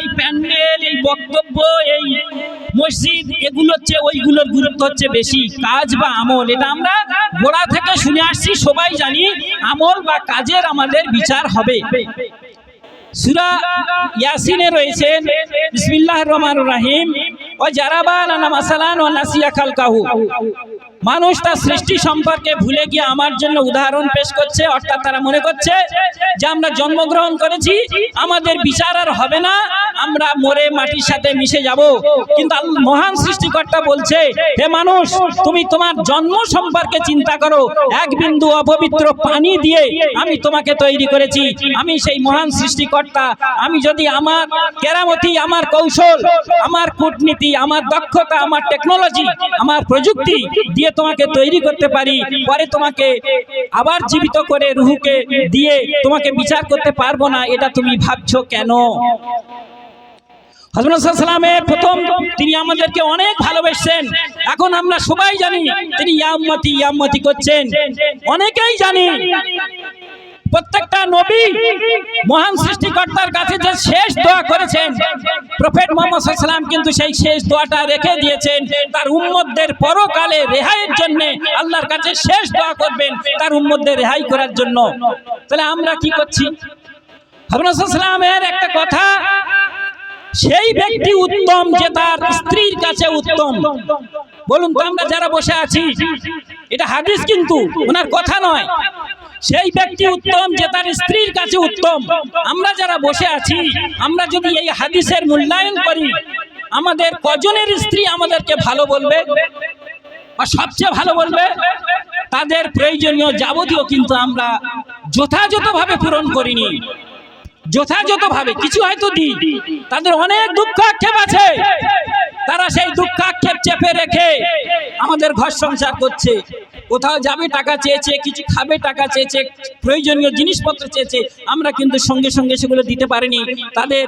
এই প্যান্ডেল, এই বক্তব্য, এই মসজিদ, এগুলো হচ্ছে, ওইগুলোর গুরুত্ব হচ্ছে বেশি। কাজ বা আমল, এটা আমরা গোড়া থেকে শুনে আসছি, সবাই জানি আমল বা কাজের আমাদের বিচার হবে। সুরা ইয়াসিনে রয়েছেন বিসমিল্লাহ রহমান রাহিম ও জারাবা লানা মাসালান ও নাসিয়া খালকাহু। মানুষ তার সৃষ্টি সম্পর্কে ভুলে গিয়ে আমার জন্য উদাহরণ পেশ করছে, অর্থাৎ তারা মনে করছে যে আমরা জন্মগ্রহণ করেছি, আমাদের বিচার আর হবে না, আমরা মরে মাটির সাথে মিশে যাব। কিন্তু মহান সৃষ্টিকর্তা বলছে, হে মানুষ, তুমি তোমার জন্ম সম্পর্কে চিন্তা করো। এক বিন্দু অপবিত্র পানি দিয়ে আমি তোমাকে তৈরি করেছি। আমি সেই মহান সৃষ্টিকর্তা। আমি যদি আমার কেরামতি, আমার কৌশল, আমার কূটনীতি, আমার দক্ষতা, আমার টেকনোলজি আমার প্রযুক্তি দিয়ে তোমাকে তৈরি করতে পারি, পরে তোমাকে আবার জীবিত করে রুহুকে দিয়ে তোমাকে বিচার করতে পারব না, এটা তুমি ভাবছ কেন? হজরতামের প্রথম তিনি আমাদেরকে অনেক ভালোবেসছেন এখন আমরা সবাই জানি তিনি ইয়াম্মতি ইয়াম্মতি করছেন। অনেকেই জানি প্রত্যেকটা নবী মহান সৃষ্টিকর্তার কাছে যে শেষ দোয়া করেছেন, প্রফেট মোহাম্মদ সাল্লাম কিন্তু সেই শেষ দোয়াটা রেখে দিয়েছেন। তার উম্মতদের পরকালে রেহাইয়ের জন্য আল্লাহর কাছে শেষ দোয়া করবেন, তার উম্মতদের রেহাই করার জন্য। তাহলে আমরা কি করছি? হজরত সাল্লামের একটা কথা, সেই ব্যক্তি উত্তম যে তার স্ত্রীর কাছে উত্তম। বলুন তো আমরা যারা বসে আছি, এটা হাদিস কিন্তু, ওনার কথা নয়। সেই ব্যক্তি উত্তম যে তার স্ত্রীর কাছে উত্তম। আমরা যারা বসে আছি, আমরা যদি এই হাদিসের মূল্যায়ন করি, আমাদের কজনের স্ত্রী আমাদেরকে ভালো বলবে আর সবচেয়ে ভালো বলবে? তাদের প্রয়োজনীয় যাবতীয় কিন্তু আমরা যথাযথভাবে পূরণ করিনি। যথাযথভাবে, কিছু হয়তো দিই, তাদের অনেক দুঃখ আক্ষেপ আছে। তারা সেই দুঃখ আক্ষেপ চেপে রেখে আমাদের ঘর সংসার করছে। কোথাও যাবে, টাকা চেয়েছে, কিছু খাবে, টাকা চেয়েছে, প্রয়োজনীয় জিনিসপত্র চেয়েছে, আমরা কিন্তু সঙ্গে সঙ্গে সেগুলো দিতে পারিনি। তাদের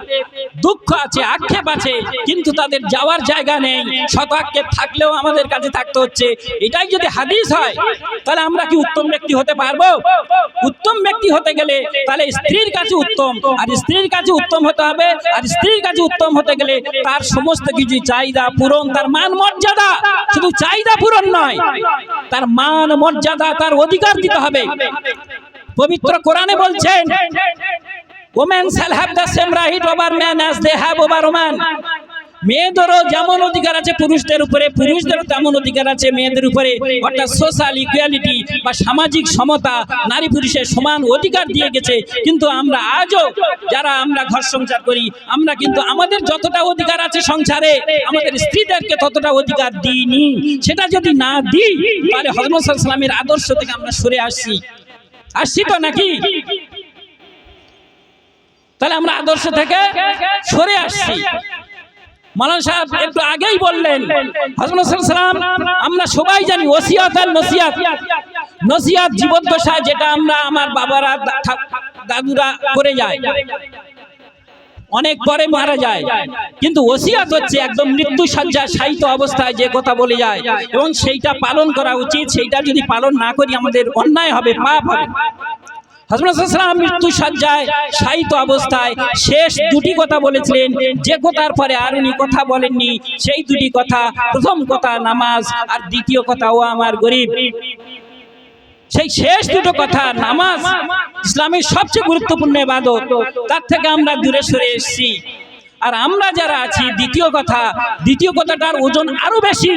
দুঃখ আছে, আক্ষেপ আছে, কিন্তু তাদের যাওয়ার জায়গা নেই। শত আক্ষেপ থাকলেও আমাদের কাছে থাকতে হচ্ছে। এটাই যদি হাদিস হয়, তাহলে আমরা কি উত্তম ব্যক্তি হতে পারব? উত্তম ব্যক্তি হতে গেলে তাহলে স্ত্রীর কাছে উত্তম। আর স্ত্রীর কাছে উত্তম হতে হবে, আর স্ত্রীর কাছে উত্তম হতে গেলে তার সমস্ত কিছু চাহিদা পূরণ, তার মান মর্যাদা শুধু চাহিদা পূরণ নয়, তার মান মর্যাদা, তার অধিকার দিতে হবে। পবিত্র কোরআনে বলছেন, women shall have the same right over men as they have over women মেয়েদেরও যেমন অধিকার আছে, পুরুষদের উপরে, পুরুষদেরও তেমন অধিকার আছে, মেয়েদের উপরে। অর্থাৎ সোশ্যাল ইকুয়ালিটি বা সামাজিক সমতা, নারী পুরুষের সমান অধিকার দিয়ে গেছে। কিন্তু আমরা আজও যারা আমরা ঘর সংসার করি, আমরা কিন্তু আমাদের যতটা অধিকার আছে সংসারে, আমাদের স্ত্রীদেরকে ততটা অধিকার দিইনি। সেটা যদি না দিই, তাহলে হজরত সাল্লামের আদর্শ থেকে আমরা সরে আসছি। আসছি তো নাকি? তাহলে আমরা আদর্শ থেকে সরে আসছি। মালান সাহেব একটু আগেই বললেন সাল্লাম আমরা সবাই জানি ওসিয়াত আর নসিয়াত। নসিয়াত জীবদ্দশায় যেটা আমরা আমার বাবারা দাদুরা করে যায়। অনেক পরে মারা যায়। কিন্তু ওসিয়াত হচ্ছে একদম মৃত্যু সজ্জায় শায়িত অবস্থায় যে কথা বলে যায়। এবং সেইটা পালন করা উচিত, সেইটা যদি পালন না করি আমাদের অন্যায় হবে, পাপ হবে। মৃত্যু সজ্জায় শায়িত অবস্থায় শেষ দুটি কথা বলেছিলেন। যে কথার পরে আর উনি কথা বলেননি, সেই দুটি কথা। প্রথম কথা নামাজ আর দ্বিতীয় কথা, ও আমার গরিব। সেই শেষ দুটো কথা নামাজ, ইসলামের সবচেয়ে গুরুত্বপূর্ণ ইবাদত। তার থেকে আমরা দূরে সরে এসেছি। আর আমরা যারা আছি, দ্বিতীয় কথা, দ্বিতীয় কথাটার ওজন আরও বেশি।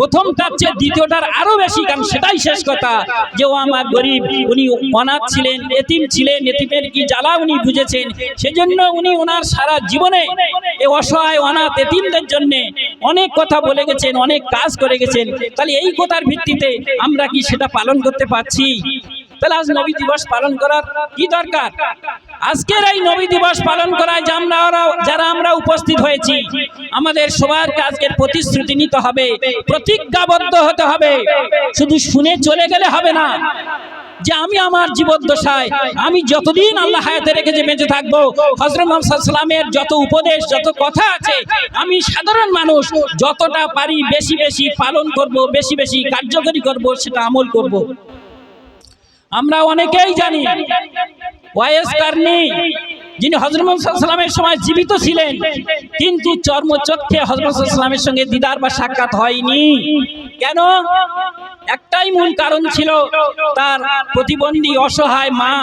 প্রথমটার চেয়ে দ্বিতীয়টার আরও বেশি, কারণ সেটাই শেষ কথা যে ও আমার গরিব, উনি অনাথ ছিলেন, এতিম ছিলেন, এতিমের কি জ্বালা উনি বুঝেছেন? সেজন্য উনি ওনার সারা জীবনে এ অসহায়, অনাথ, এতিমদের জন্য অনেক কথা বলে গেছেন, অনেক কাজ করে গেছেন। তাহলে এই কথার ভিত্তিতে আমরা কি সেটা পালন করতে পারছি? তাহলে আজ নবী দিবস পালন করার কি দরকার? আজকের এই নবী দিবস পালন করায় আমরা যারা আমরা উপস্থিত হয়েছি, আমাদের সবার আজকের প্রতিশ্রুতি নিতে হবে, প্রতিজ্ঞাবদ্ধ হতে হবে। শুধু শুনে চলে গেলে হবে না। যে আমি আমার জীবদ্দশায়, আমি যতদিন আল্লাহ হায়াতে রেখে যে বেঁচে থাকব হজরত মোহাম্মদ সাল্লামের যত উপদেশ, যত কথা আছে, আমি সাধারণ মানুষ, যতটা পারি বেশি বেশি পালন করব, বেশি বেশি কার্যকরী করব, সেটা আমল করব। আমরা অনেকেই জানি ওয়াইএস কার্নি যিনি হজরত সাল্লামের সময় জীবিত ছিলেন, কিন্তু চর্মচক্ষে হজরত সাল্লামের সঙ্গে দিদার বা সাক্ষাৎ হয়নি। কেন? একটাই মূল কারণ ছিল তার প্রতিবন্ধী অসহায় মা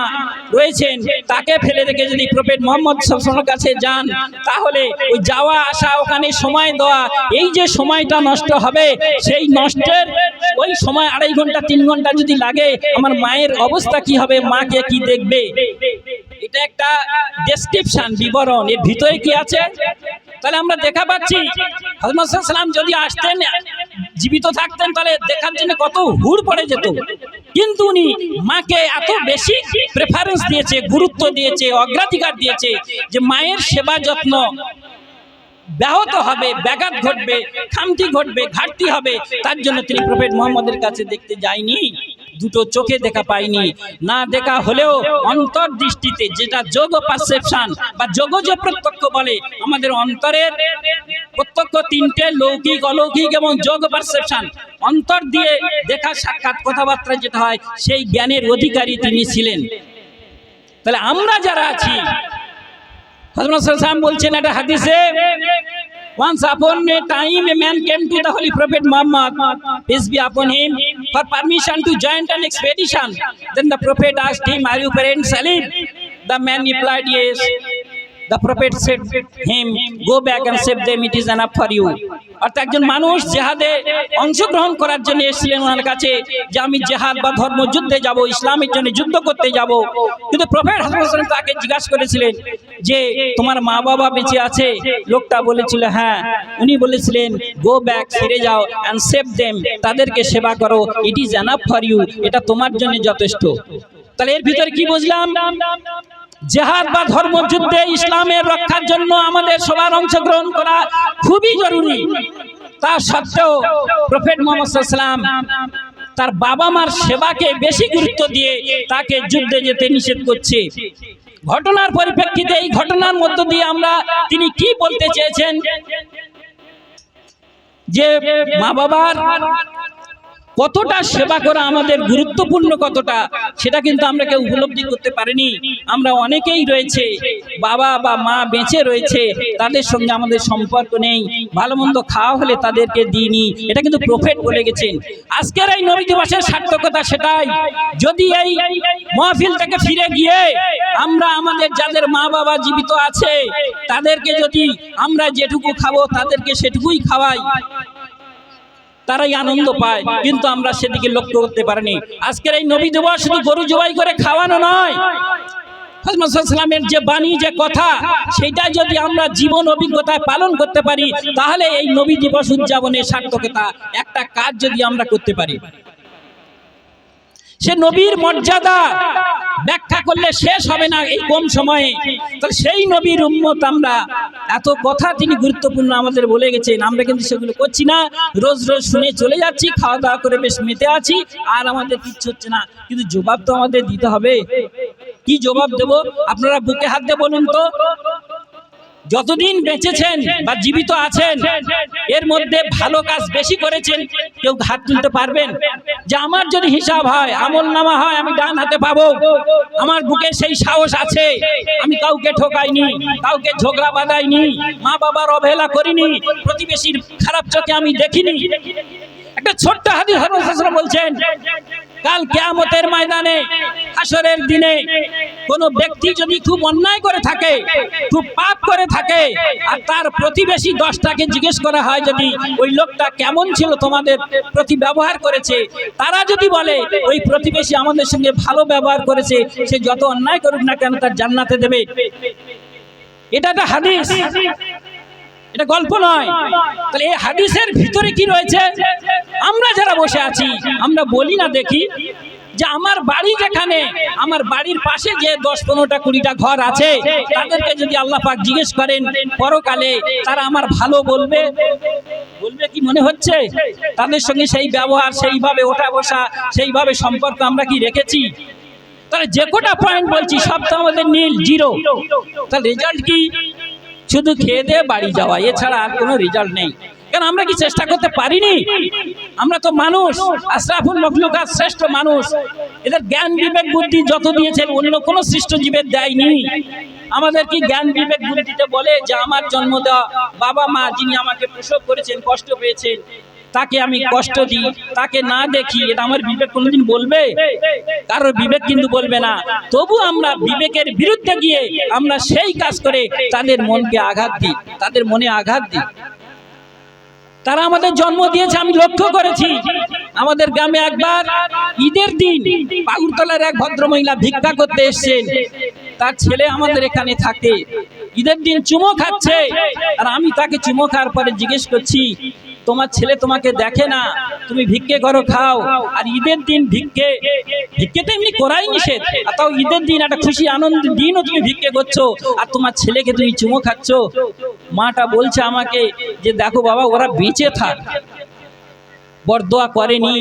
রয়েছেন, তাকে ফেলে রেখে যদি প্রফেট মোহাম্মদ সাল্লামের কাছে যান, তাহলে ওই যাওয়া, আসা, ওখানে সময় দেওয়া, এই যে সময়টা নষ্ট হবে, সেই নষ্টের ওই সময় আড়াই ঘণ্টা, তিন ঘণ্টা যদি লাগে, আমার মায়ের অবস্থা কি হবে, মাকে কি দেখবে? এটা একটা ডেসক্রিপশন বিবরণ। এর ভিতরে কি আছে? তাহলে আমরা দেখা পাচ্ছি সাল্লাম যদি আসতেন, জীবিত থাকতেন, তাহলে দেখার জন্য কত হুড় পড়ে যেত। কিন্তু উনি মাকে এত বেশি প্রেফারেন্স দিয়েছে, গুরুত্ব দিয়েছে, অগ্রাধিকার দিয়েছে যে মায়ের সেবা যত্ন ব্যাহত হবে, ব্যাঘাত ঘটবে, খামতি ঘটবে, ঘাটতি হবে, তার জন্য তিনি প্রফেট মোহাম্মদের কাছে দেখতে যায়নি। দুটো চোখে দেখা পাইনি। না দেখা হলেও অন্তর্দৃষ্টিতে যেটা যোগ পারসেপশন বা যোগ যে প্রত্যক্ষ বলে আমাদের অন্তরের প্রত্যক্ষ তিনটে লৌকিক অলৌকিক এবং যোগ পারসেপশন অন্তর দিয়ে দেখা সাক্ষাৎ কথাবার্তা যেটা হয় সেই জ্ঞানের অধিকারী তিনি ছিলেন। তাহলে আমরা যারা আছি বলছেন একটা হাদিসে Once upon a time, a man came to the Holy Prophet Muhammad, peace be upon him, for permission to join an expedition. Then the Prophet asked him, Are you parent Salim? The man replied, Yes. The Prophet said him, Go back and save them, it is enough for you. অর্থাৎ একজন মানুষ জেহাদে অংশগ্রহণ করার জন্য এসেছিলেন ওনার কাছে যে আমি জেহাদ বা ধর্ম যুদ্ধে যাব, ইসলামের জন্য যুদ্ধ করতে যাব। কিন্তু প্রফেট হাসান তাকে জিজ্ঞাসা করেছিলেন যে, তোমার মা বাবা বেঁচে আছে? লোকটা বলেছিল হ্যাঁ। উনি বলেছিলেন গো ব্যাক ফিরে যাও অ্যান্ড সেভ দেম তাদেরকে সেবা করো। It is enough for you এটা তোমার জন্য যথেষ্ট। তাহলে এর ভিতরে কি বুঝলাম? জেহাদ বা ধর্মযুদ্ধে ইসলামের রক্ষার জন্য আমাদের সবার অংশগ্রহণ করা খুবই জরুরি। তা সত্ত্বেও প্রফেট মোহাম্মদ তার বাবা মার সেবাকে বেশি গুরুত্ব দিয়ে তাকে যুদ্ধে যেতে নিষেধ করছে। ঘটনার পরিপ্রেক্ষিতে এই ঘটনার মধ্য দিয়ে আমরা তিনি কি বলতে চেয়েছেন? যে মা বাবার কতটা সেবা করা আমাদের গুরুত্বপূর্ণ কতটা, সেটা কিন্তু আমরা কেউ উপলব্ধি করতে পারিনি। আমরা অনেকেই রয়েছে, বাবা বা মা বেঁচে রয়েছে, তাদের সঙ্গে আমাদের সম্পর্ক নেই, ভালো মন্দ খাওয়া হলে তাদেরকে দিইনি, এটা কিন্তু প্রফেট বলে গেছেন। আজকের এই নবী দিবসের সার্থকতা সেটাই, যদি এই মহফিল থেকে ফিরে গিয়ে আমরা আমাদের যাদের মা বাবা জীবিত আছে, তাদেরকে যদি আমরা যেটুকু খাব, তাদেরকে সেটুকুই খাওয়াই তারাই আনন্দ পায়, কিন্তু আমরা সেদিকে লক্ষ্য করতে পারিনি। আজকের এই নবী দিবস শুধু গরু জবাই করে খাওয়ানো নয়। সাল্লামের যে বাণী, যে কথা, সেটা যদি আমরা জীবন অভিজ্ঞতায় পালন করতে পারি, তাহলে এই নবী দিবস উদযাপনের সার্থকতা, একটা কাজ যদি আমরা করতে পারি। সে নবীর মর্যাদা ব্যাখ্যা করলে শেষ হবে না এই কম সময়ে। তাহলে সেই নবীর উম্মত আমরা, এত কথা তিনি গুরুত্বপূর্ণ আমাদের বলে গেছেন, আমরা কিন্তু সেগুলো করছি না। রোজ রোজ শুনে চলে যাচ্ছি, খাওয়া দাওয়া করে বেশ মেতে আছি, আর আমাদের কিচ্ছু হচ্ছে না। কিন্তু জবাব তো আমাদের দিতে হবে। কি জবাব দেব? আপনারা বুকে হাত দিয়ে বলুন তো। যতদিন বেঁচেছেন বা জীবিত আছেন, এর মধ্যে ভালো কাজ বেশি করেছেন, কেউ হাত তুলতে পারবেন। যে আমার যদি হিসাব হয়, আমল নামা হয়, আমি ডান হাতে পাবো। আমার বুকে সেই সাহস আছে, আমি কাউকে ঠকাইনি, কাউকে ঝগড়া বাঁধাইনি মা বাবার অবহেলা করিনি, প্রতিবেশীর খারাপ চোখে আমি দেখিনি। একটা ছোট্ট হাদিস বলছেন কাল কেয়ামতের ময়দানে হাসরের দিনে কোন ব্যক্তি যদি খুব অন্যায় করে থাকে, খুব পাপ করে থাকে, আর তার প্রতিবেশী দশটাকে জিজ্ঞেস করা হয় যদি ওই লোকটা কেমন ছিল তোমাদের প্রতি ব্যবহার করেছে, তারা যদি বলে, ওই প্রতিবেশী আমাদের সঙ্গে ভালো ব্যবহার করেছে, সে যত অন্যায় করুক না কেন তার জান্নাতে দেবে। এটা একটা হাদিস। এটা গল্প নয়। তাহলে এই হাদিসের ভিতরে কি রয়েছে? আমরা যারা বসে আছি, আমরা বলি না দেখি যে আমার বাড়ি যেখানে, আমার বাড়ির পাশে যে দশ পনেরোটা কুড়িটা ঘর আছে, তাদেরকে যদি আল্লাহ পাক জিজ্ঞেস করেন পরকালে, তারা আমার ভালো বলবে? বলবে কি মনে হচ্ছে? তাদের সঙ্গে সেই ব্যবহার, সেইভাবে ওঠা বসা, সেইভাবে সম্পর্ক আমরা কি রেখেছি? তাহলে যে কটা পয়েন্ট বলছি, সব তো আমাদের নীল জিরো তাহলে রেজাল্ট কি? শুধু খেয়ে দিয়ে বাড়ি যাওয়া, এছাড়া আর কোনো রেজাল্ট নেই। কেন আমরা কি চেষ্টা করতে পারিনি? আমরা তো মানুষ, আশরাফুল মখলুকাত শ্রেষ্ঠ মানুষ। এদের জ্ঞান বিবেক বুদ্ধি যত দিয়েছেন, অন্য কোনো সৃষ্ট জীবের দেয়নি। আমাদের কি জ্ঞান বিবেক বুদ্ধিতে বলে যে, আমার জন্ম দেওয়া বাবা মা যিনি আমাকে প্রসব করেছেন, কষ্ট পেয়েছেন, তাকে আমি কষ্ট দিই, তাকে না দেখি, এটা আমার বিবেক কোনোদিন বলবে? কারোর বিবেক কিন্তু বলবে না। তবু আমরা বিবেকের বিরুদ্ধে গিয়ে আমরা সেই কাজ করে তাদের মনকে আঘাত দিই, তাদের মনে আঘাত দিই। তারা আমাদের জন্ম দিয়েছে, আমি লক্ষ্য করেছি। আমাদের গ্রামে একবার ঈদের দিন পাগুরতলার এক ভদ্রমহিলা ভিক্ষা করতে এসছেন। তার ছেলে আমাদের এখানে থাকে। ঈদের দিন চুমো খাচ্ছে। আর আমি তাকে চুমো খাওয়ার পরে জিজ্ঞেস করছি তোমার ছেলে তোমাকে দেখে না, তুমি ভিক্ষে করো খাও, আর ঈদের দিন ভিক্ষে ভিক্ষে তো এমনি করাই নিষেধ, আর তাও ঈদের দিন একটা খুশি আনন্দের দিনও তুমি ভিক্ষে করছ, আর তোমার ছেলেকে তুমি চুমো খাচ্ছ। মাটা বলছে আমাকে যে, দেখো বাবা, ওরা বেঁচে থাক, বরদোয়া করেনি।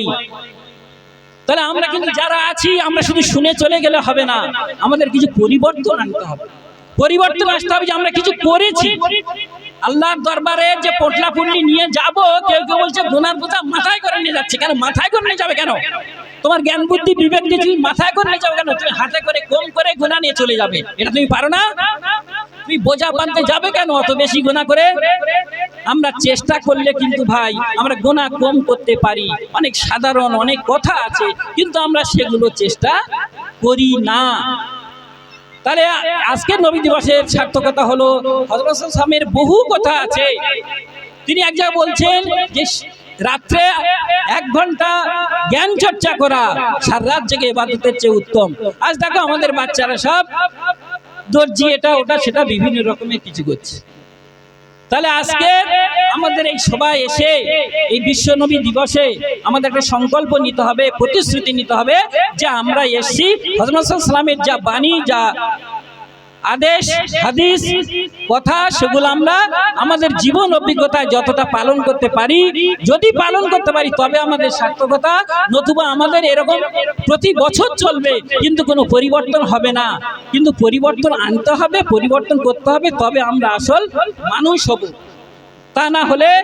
তাহলে আমরা কিন্তু যারা আছি, আমরা শুধু শুনে চলে গেলে হবে না, আমাদের কিছু পরিবর্তন আনতে হবে। পরিবর্তন আসতে হবে যে, আমরা কিছু করেছি। আল্লাহর দরবারে যে পোটলা পুটলি নিয়ে যাব, কেউ কেউ বলছে গোনার বোঝা মাথায় করে নিয়ে যাচ্ছে কেন? মাথায় করে নিয়ে যাবে কেন? তোমার জ্ঞান, বুদ্ধি, বিবেক দিয়ে তুমি মাথায় করে নিয়ে যাবে কেন? তুমি হাতে করে, কম করে গোনা নিয়ে চলে যাবে। এটা তুমি পারো না? তুমি বোঝা বানতে যাবে কেন অত বেশি গোনা করে? আমরা চেষ্টা করলে কিন্তু ভাই, আমরা গোনা কম করতে পারি। অনেক সাধারণ, অনেক কথা আছে, কিন্তু আমরা সেগুলো চেষ্টা করি না। তাহলে আজকে আজকের নবী দিবসের সার্থকতা হলো হজরত সামের বহু কথা আছে। তিনি এক জায়গায় বলছেন যে রাত্রে এক ঘণ্টা জ্ঞান চর্চা করা সারা রাত জেগে এবাদতের চেয়ে উত্তম। আজ দেখো আমাদের বাচ্চারা সব দর্জি, এটা ওটা, সেটা বিভিন্ন রকমের কিছু করছে। তাহলে আজকে আমাদের এই সবাই এসে এই বিশ্বনবী দিবসে আমাদের একটা সংকল্প নিতে হবে, প্রতিশ্রুতি নিতে হবে যে আমরা এসছি হজরত সালামের যা বাণী, যা আদেশ হাদিস কথা সেগুলো আমরা আমাদের জীবন অভিজ্ঞতায় যতটা পালন করতে পারি যদি পালন করতে পারি তবে আমাদের সার্থকতা নতুবা আমাদের এরকম প্রতি বছর চলবে কিন্তু কোনো পরিবর্তন হবে না। কিন্তু পরিবর্তন আনতে হবে পরিবর্তন করতে হবে তবে আমরা আসল মানুষ হব। তা না হলে